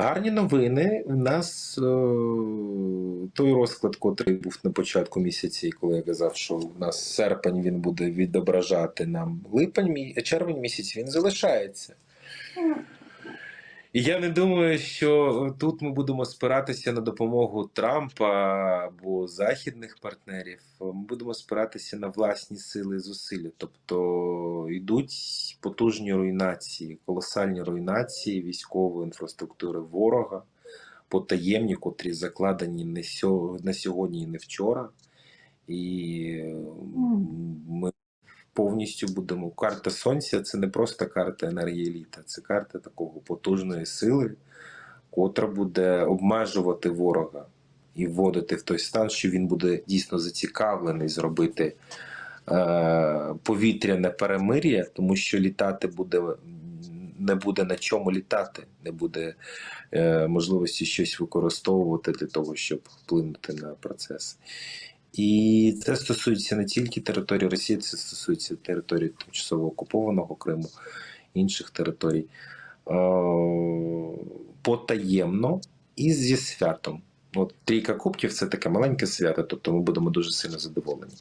Гарні новини. У нас е, той розклад, котрий був на початку місяці, коли я казав, що у нас серпень він буде відображати нам липень, червень місяць він залишається. Я не думаю, що тут ми будемо спиратися на допомогу Трампа або західних партнерів. Ми будемо спиратися на власні сили і зусилля. Тобто йдуть потужні руйнації, колосальні руйнації військової інфраструктури ворога, потаємні, котрі закладені не сьо- на сьогодні і не вчора. І повністю будемо. Карта Сонця це не просто карта енергії літа, це карта такого потужної сили, котра буде обмежувати ворога і вводити в той стан, що він буде дійсно зацікавлений зробити е, повітряне перемир'я, тому що літати буде. Не буде на чому літати, не буде е, можливості щось використовувати для того, щоб вплинути на процес. І це стосується не тільки території Росії, це стосується території тимчасово окупованого Криму, інших територій. Е, Потаємно і зі святом. От трійка кубків це таке маленьке свято, тобто ми будемо дуже сильно задоволені.